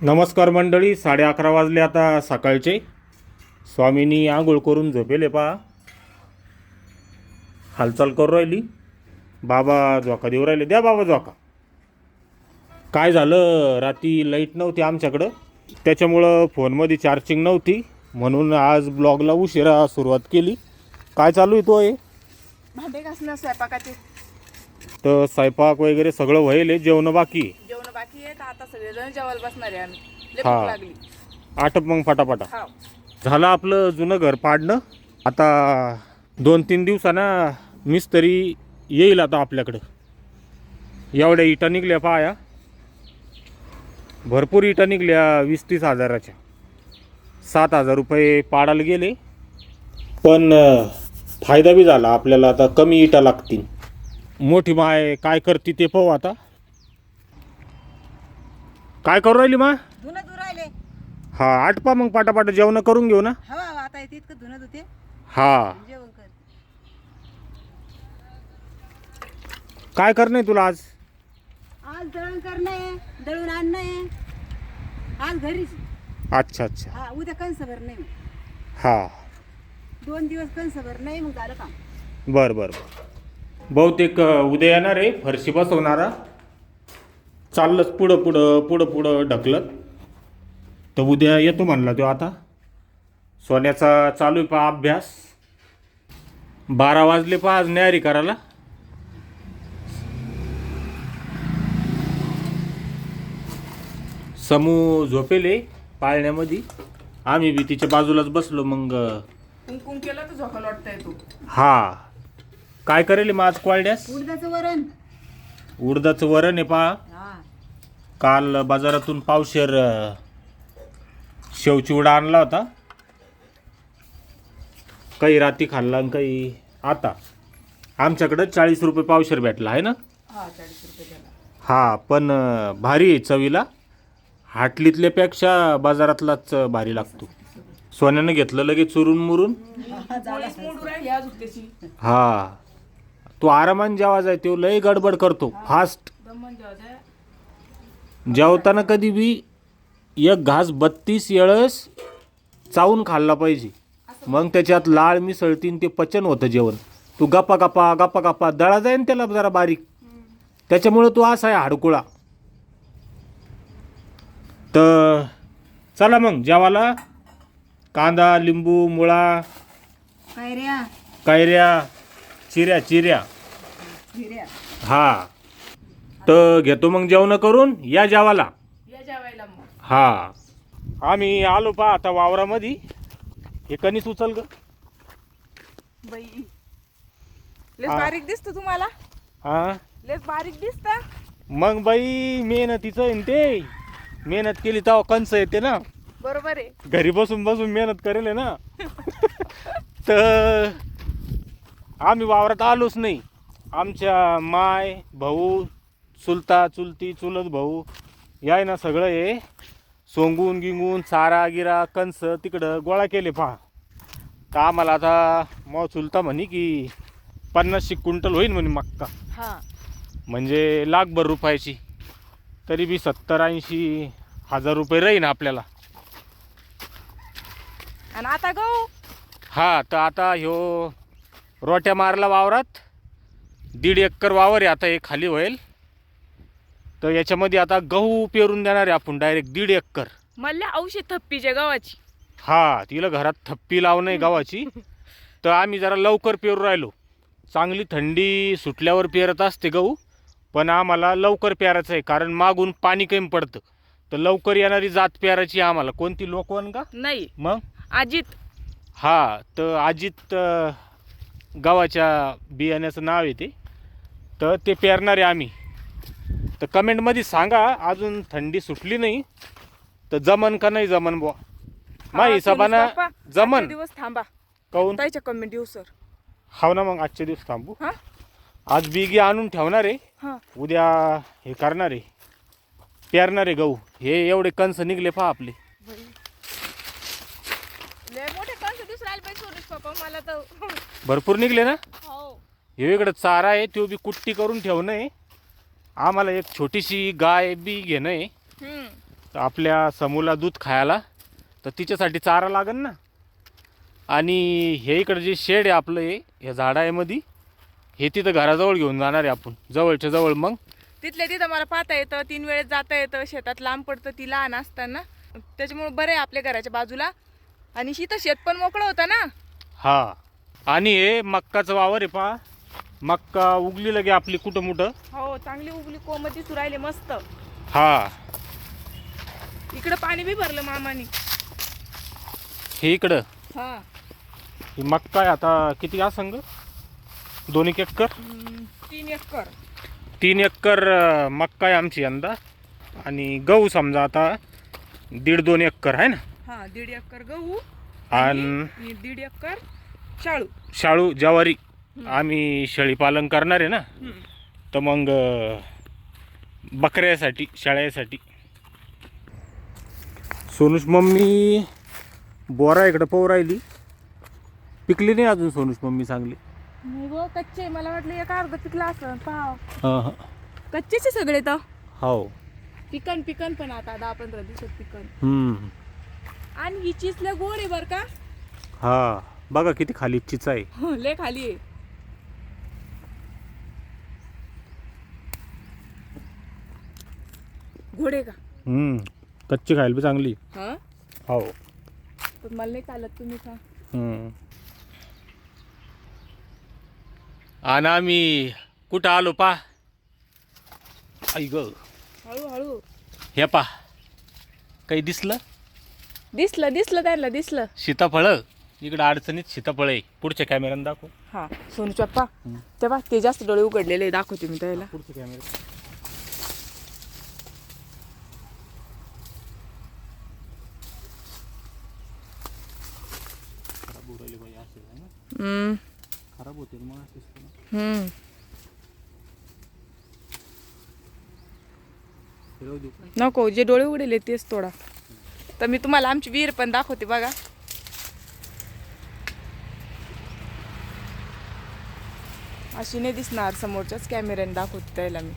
नमस्कार मंडळी साडे अकरा वाजले आता सकाळचे. स्वामीनी आंघोळ करून झोपेले पहा. हालचाल करू राहिली. बाबा झोका देऊ राहिले. द्या बाबा झोका. काय झालं? रात्री लाइट नव्हती आमच्याकडं. त्याच्यामुळं फोनमध्ये चार्जिंग नव्हती. म्हणून आज ब्लॉगला उशिरा सुरुवात केली. काय चालू आहे तो आहे तर स्वयंपाक वगैरे सगळं व्हायले. जेवण बाकी बाकी आहे तर आता सगळेजण जेवायला बसणार आहे आम्ही. लय हा. लागली. आटप मग फटाफटा. हा. झालं आपलं जुनं घर पाडणं. आता दोन तीन दिवसानं मिस्त्री येईल आता आपल्याकडं. एवढ्या इटा निघल्या पाया. भरपूर इटा निघल्या वीस तीस हजाराच्या. सात हजार रुपये पाडायला गेले. पण अं, फायदा बी झाला. आपल्याला आता कमी इटा लागतील. मोठी माय काय करते ते पाहू आता. काय करू राहिली मा? धुणं धु राहिले. हा आटपा मग पाटापाटा जेवण करून घेऊ ना. हवा हवा आता येते इतकं धुणं धुते. हा. जेवण कर काय करणे तुला आज? आज दळण करणं आहे दळून आणणं. आहे आज घरीच अच्छा अच्छा. हा उद्या कंस भर नाही हा. दोन दिवस कंस भर नाही मग झालं काम. बर बर. बहुतेक अ, उद्या येणार आहे फरशी बसवणारा. चाललंच पुढं पुढं पुढं पुढं ढकलत. तर उद्या येतो म्हणला तो आता. सोन्याचा चालू आहे पहा अभ्यास. बारा वाजले पहा आज न्यारी करायला. समूह झोपेले पाळण्यामध्ये. आम्ही बी तिच्या बाजूलाच बसलो मग. कुंकुम केलं तर झोका वाटता येतो हा. काय करेल मग आज क्वालड्यास उडदाचं वरण. उडदाचं वरण आहे पहा. काल बाजारातून पावशेर शेवचिवडा आणला होता. काही राती खाल्ला आणि काही आता. आमच्याकडं चाळीस रुपये पावशेर भेटला आहे ना? हा हा पण भारी आहे चवीला. हाटलीतल्यापेक्षा बाजारातलाच भारी लागतो. सोन्यानं घेतलं लगेच चुरून मुरून. हा. तो आरामान जेव्हा जाय तो लय गडबड करतो. फास्ट जेवताना कधी बी एक घास बत्तीस येळस चावून खाल्ला पाहिजे. मग त्याच्यात लाळ मिसळतीन ते पचन होतं जेवण. तू गप्पा गप्पा गप्पा गप्पा दळा जाईन त्याला जरा बारीक. त्याच्यामुळं तो असा आहे हाडकुळा. तर चला मग जेवाला कांदा लिंबू मुळा कैऱ्या. कैऱ्या चिऱ्या चिऱ्या. हिऱ्या हा. तर घेतो मग जेवण करून या जेवाला या जेवायला मग. हा. आम्ही आलो पा आता वावरामध्ये. हे कणीस उचल ग. बाई. लेस बारीक दिसतो तुम्हाला? हा? लेस बारीक दिसता? मग बाई मेहनतीचं आहे न ते. मेहनत केली तेव्हा कंस येते ना. बरोबर आहे. घरी बसून बसून मेहनत करेल आहे ना. तर आम्ही वावरात आलोच नाही. आमच्या माय भाऊ चुलता चुलती चुलत भाऊ. याय ना सगळं हे. सोंगून गिंगून चारा गिरा कंस तिकडं गोळा केले पहा. तर आम्हाला आता मग चुलता म्हणे की पन्नासशे क्विंटल होईल म्हणे मक्का. हा. म्हणजे लाखभर रुपयाची. तरी बी सत्तर ऐंशी हजार रुपये राहीन आपल्याला. आणि आता गहू? हा तर आता ह्यो रोट्या मारला वावरात. दीड एकर वावर आहे आता हे खाली होईल. तर याच्यामध्ये आता गहू पेरून देणार आहे आपण डायरेक्ट दीड एकर. मला औषध थप्पीच्या गव्हाची. हा तिला घरात थप्पी लावणं आहे गावाची तर आम्ही जरा लवकर पेरू राहिलो. चांगली थंडी सुटल्यावर पेरत असते गहू पण आम्हाला लवकर पेरायचं आहे कारण मागून पाणी कमी पडतं. तर लवकर येणारी जात पेरायची आम्हाला. कोणती लोकवन का? नाही. मग? अजित. हा तर अजित अ, गावाच्या बियाण्याचं नाव आहे ते. तर ते पेरणार आहे आम्ही. तर कमेंटमध्ये सांगा अजून थंडी सुटली नाही तर जमन का नाही जमन बुवा? मा हा, हिसाबानं पोलीस बाप्पा, जमन. दिवस थांबा. काऊन? ताईच्या कमेंट येऊ सर हाव ना मग आजचे दिवस थांबू. हा? आज बिगी आणून ठेवणार आहे. हा. उद्या हे करणार आहे. पेरणार आहे गहू. हे एवढे कंस निघले पहा आपले. लय मोठे कंस दिवस राहिले पाहिजे सोनुष पप्पा मला तर. भरपूर निघले ना? हो. हे इकडं चारा आहे तो बी कुट्टी करून ठेवणं आहे. आम्हाला एक छोटीशी गाय बी घेणं आहे. हम्म. तर आपल्या समूला दूध खायला तर तिच्यासाठी चारा लागन ना. आणि हे इकडं जे शेड आहे आपलं हे ह्या झाडामध्ये हे तिथं घराजवळ घेऊन जाणार आहे आपण जवळच्या जवळ मग. तिथल्या तिथं मला पाहता येतं तीन वेळेस जाता येतं शेतात लांब पडतं ती लहान असताना. त्याच्यामुळे बरं आहे आपल्या घराच्या बाजूला. आणि इथं शेत पण मोकळं होतं ना. हा. आणि हे मक्काचं वावर आहे पहा. मक्का उगली लगे आपली कुठं मुठं? हो चांगली उगली कोमती सुरायले मस्त. हा. इकडं पाणी बी भरलं मामाने. हे इकडं? हा. ही मक्का आहे आता किती असंग दोन एक एकर? हम्म, तीन एकर. तीन एकर अं, मक्का आहे आमची यंदा. आणि गहू समजा आता दीड दोन एकर आहे ना? हा दीड एकर गहू आणि आणि दीड एकर शाळू. शाळू ज्वारी. आम्ही शेळीपालन करणार आहे ना. तर मग बकऱ्यासाठी शाळेसाठी सोनूश मम्मी बोरा इकडं पाहू राहिली. पिकली नाही अजून सोनूश मम्मी चांगली. गो कच्चे मला वाटलं एक अर्ध पिकला असं पाव. हां हां. कच्चेच आहे सगळे तर. हो. पिकन पिकन पण आता दहा पंधरा दिवसात पिकन. हम्म. आणि ही चिसल्या गोड आहे बर का. हा. बघा किती खाली चिचा आहे. हो, लय खाली आहे. आहे का? हम्म. कच्ची खायला बी चांगली. हा? हो. पण मला नाही चालत तुम्ही खा. हम्म. आणि आम्ही कुठं आलो पा? आई ग. हळूहळू. हे पा. काही दिसलं? दिसलं दिसलं त्यांना दिसलं. सीताफळ? इकडं अडचणीत सीताफळ आहे. पुढच्या कॅमेऱ्यानं दाखव. हा सोनू चप्पा. तेव्हा ते जास्त डोळे उघडलेले दाखवते मी त्याला. पुढच्या कॅमेरा होऊ राहिले बाई असे आहे ना? हम्म. खराब होते मग असेच ना. हम्म. फिरवू देऊ का? नको जे डोळे उघडले तेच तोडा. तर मी तुम्हाला आमची विहीर पण दाखवते बघा. अशी नाही दिसणार समोरच्याच कॅमेऱ्याने दाखवते त्याला मी.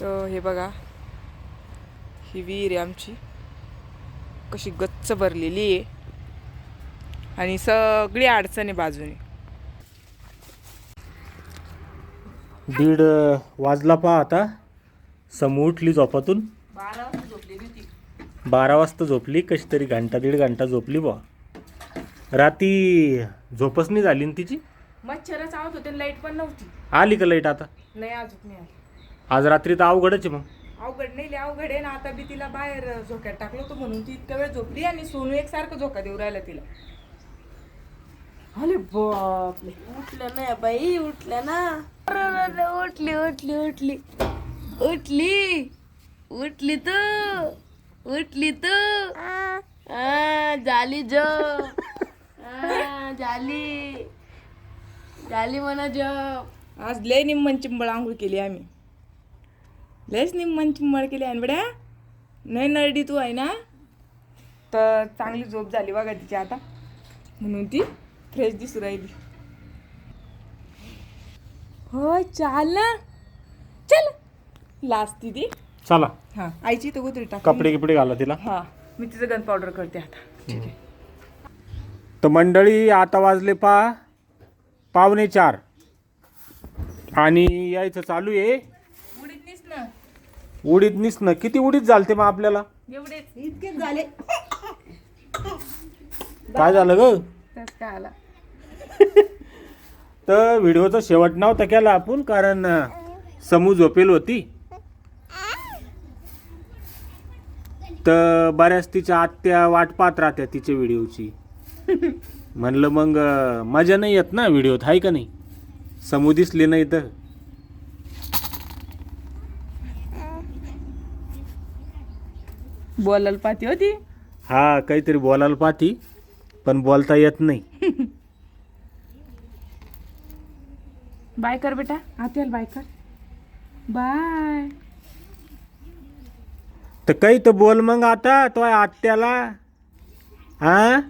तर हे बघा. ही विहीर आहे आमची. कशी गच्च भरलेली आहे. आणि सगळी अडचण आहे बाजूने. दीड वाजला पहा आता. समू उठली झोपातून. बारा वाजता बारा झोपली कशी तरी घंटा दीड घंटा झोपली बा राती झोपच नाही झाली ना तिची? मच्छरच आवत होते लाइट पण नव्हती. आली का लाइट आता? नाही अजून नाही आली. आज रात्री तर अवघडच आहे मग. अवघड नाही लय अवघड आहे ना. आता बी तिला बाहेर झोक्यात टाकलं होतं म्हणून ती इतका वेळ झोपली आणि सोनू एकसारखं झोका देऊ राहिला तिला. अरे बापले उठल्या ना बाई उठल्या ना. उठली उठली उठली. उठली. उठली तू. उठली तू. झाली जो झाली. झाली म्हणा जो आज लय निम्मन चिंबळ आंघोळ केली आम्ही. लयच निम्मन चिंबळ केली आणि बड्या. नाही नरडी तू आहे ना. तर चांगली झोप झाली बघा तिची आता. म्हणून ती फ्रेश दिसू राहिली. हो चाल ना. चल. लाजती ती चला. हा आईची तर गोदरी टाक. कपडे गिपडे घाला तिला. हा मी तिचं गन पावडर करते आता. ठीक आहे. तर मंडळी आता वाजले पा पावणे चार. आणि यायचं चालू आहे. उडीद निसणं किती उडीद झालते मग आपल्याला? एवढेच. इतकेच झाले. काय झालं ग? त्याच काय आला? तर व्हिडिओचा शेवट नव्हता केला आपण कारण अं, समू झोपेल होती. तर बऱ्याच तिच्या आत्या वाट पाहत राहत्या तिच्या व्हिडिओची. म्हणलं मग अं, मजा नाही येत ना व्हिडिओत आहे का नाही? समू दिसले नाही तर. बोलायला पाहती होती हा काहीतरी बोलायला पाहती पण बोलता येत नाही. बाय कर बेटा आत्याला बाय कर. बाय. तर काही तर बोल मग आता तो आत्याला. हा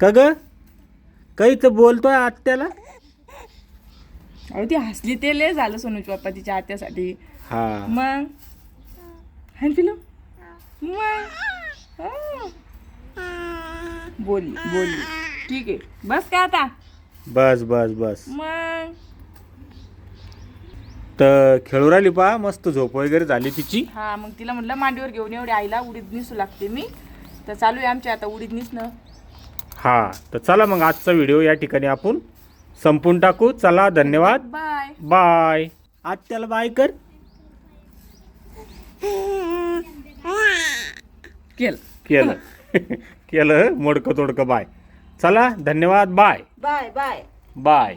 का ग? काही तर बोलतोय आत्याला. अहो ती हसली ते लय झालं सोनूची पप्पा तिच्या आत्यासाठी. हा. मग? हा. बोलली बोलली ठीक आहे बस का आता बस बस बस। मग? तर खेळू राहिली पा मस्त झोप वगैरे झाली तिची. हा मग तिला म्हटलं मांडीवर घेऊन एवढी आईला उडीद निसू लागते मी. तर चालू आहे आमच्या आता उडीद निसणं हा तर चला मग आजचा व्हिडिओ या ठिकाणी आपण संपून टाकू. चला धन्यवाद. बाय. बाय. आज त्याला बाय कर. केलं. केलं. केलं मोडकं तोडकं बाय. चला धन्यवाद बाय. Bye bye. बाय.